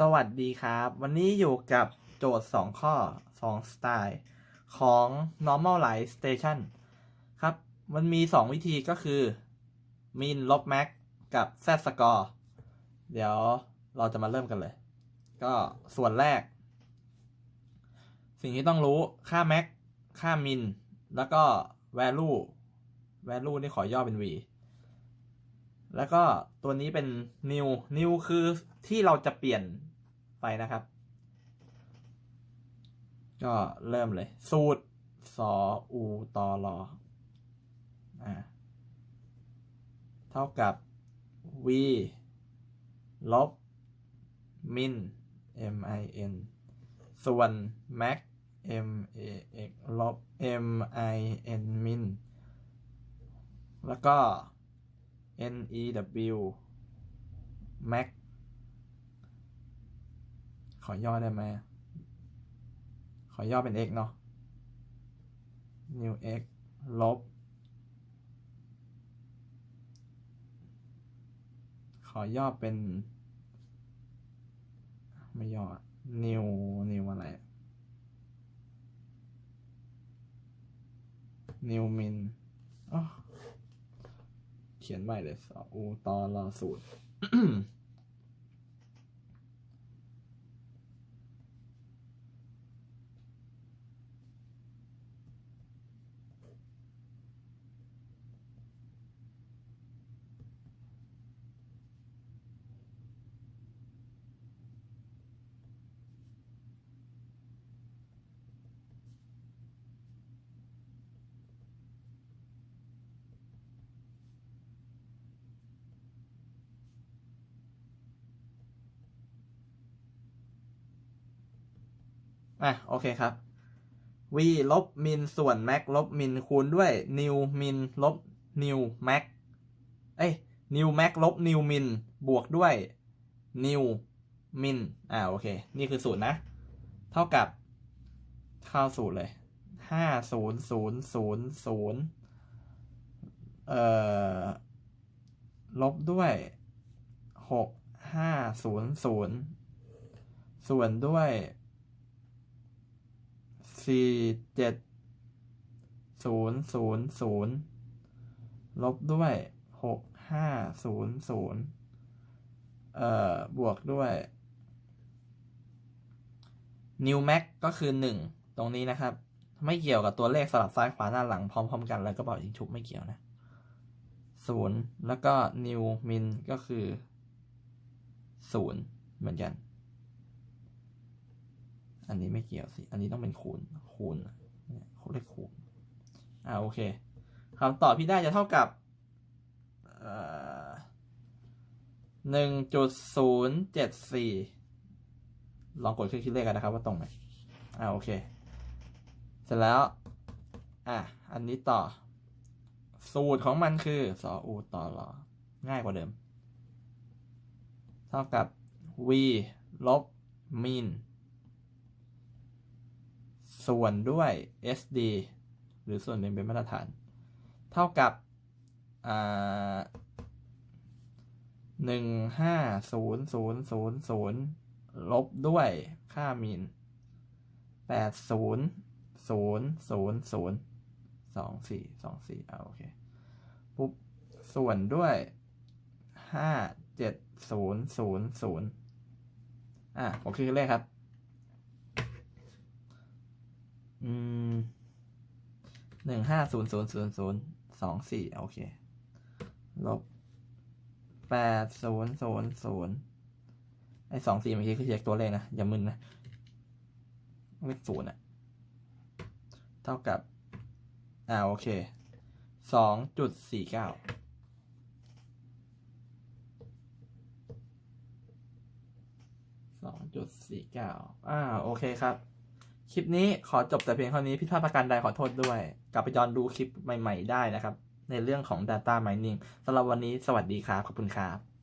สวัสดีครับ วันนี้อยู่กับโจทย์ 2 ข้อ 2 สไตล์ของ normalize station ครับ มันมี 2 วิธีก็คือ min ลบ max กับ z score เดี๋ยวเราจะมาเริ่มกันเลย ก็ส่วนแรก สิ่งที่ต้องรู้ค่า max ค่า min แล้วก็ value value นี่ขอย่อเป็น v แล้วก็ตัวนี้เป็น new new คือที่เราจะเปลี่ยน ไปนะครับ ก็เริ่มเลย สูตรสออูตอรออ่าเท่ากับ v ลบ min m i n ส่วน max m a x ลบ m i n min แล้วก็ N E W Max ขอย่อได้ไหม ขอย่อเป็น x เนาะ new x ลบ ขอย่อเป็น ไม่ย่อ new new อะไร new min เขียนใหม่เลยสออูตอรอสูตร อะโอเคครับ v ลบ min ส่วน max ลบ min คูณด้วย new min ลบ new max เอ้ย new max ลบ new min บวกด้วย new min อ่าโอเค นี่คือสูตรนะ เท่ากับเข้าสูตรเลยห้าศูนย์ศูนย์ศูนย์ศูนย์เอ่อ ลบด้วยหกห้าศูนย์ศูนย์ส่วนด้วย สี่เจ็ดศูนย์ศูนย์ศูนย์ลบด้วยหกห้าศูนย์ศูนย์เอ่อบวกด้วย new max ก็คือหนึ่งตรงนี้นะครับ ไม่เกี่ยวกับตัวเลขสลับซ้ายขวาหน้าหลังพร้อมๆกันแล้วก็บอกยิงฉุบไม่เกี่ยวนะศูนย์แล้วก็ new min ก็คือศูนย์เหมือนกัน อันนี้ไม่เกี่ยวสิ อันนี้ต้องเป็นคูณ คูณเนี่ยเขาเรียกคูณ อ่าโอเคคำตอบที่ได้จะเท่ากับหนึ่งจุดศูนย์เจ็ดสี่ลองกดเครื่องคิดเลขกันนะครับว่าตรงไหมอ่าโอเค เสร็จแล้ว อะ อันนี้ต่อ สูตรของมันคือสออูต่อรอง่ายกว่าเดิม เท่ากับ v ลบ min ส่วนด้วย SD หรือส่วนเป็นเป็นมาตรฐาน เท่ากับหนึ่งห้าศูนย์ศูนย์ศูนย์ศูนย์ลบด้วยค่ามีนแปดศูนย์ศูนย์ศูนย์ศูนย์สองสี่สองสี่เอาโอเค ปุ๊บ ส่วนด้วยห้าเจ็ดศูนย์ศูนย์ศูนย์อะผมคือเลขครับ อืมหนึ่งห้าศูนย์ศูนย์ศูนย์ศูนย์สองสี่โอเค ลบแปดศูนย์ศูนย์ศูนย์ไอ้สองสี่เมื่อกี้คือเช็คตัวเลขนะ อย่ามึนนะเลขศูนย์อะเท่ากับ อ่าโอเคสองจุดสี่เก้าสองจุดสี่เก้าอ่าโอเคครับ คลิปนี้ขอจบแต่เพียงเท่านี้พิดพลาทประการใดขอโทษด้วย กลับไปย้อนดูคลิปใหม่ ๆ ได้นะครับ ในเรื่องของ Data Mining สำหรับวันนี้สวัสดีครับ ขอบคุณครับ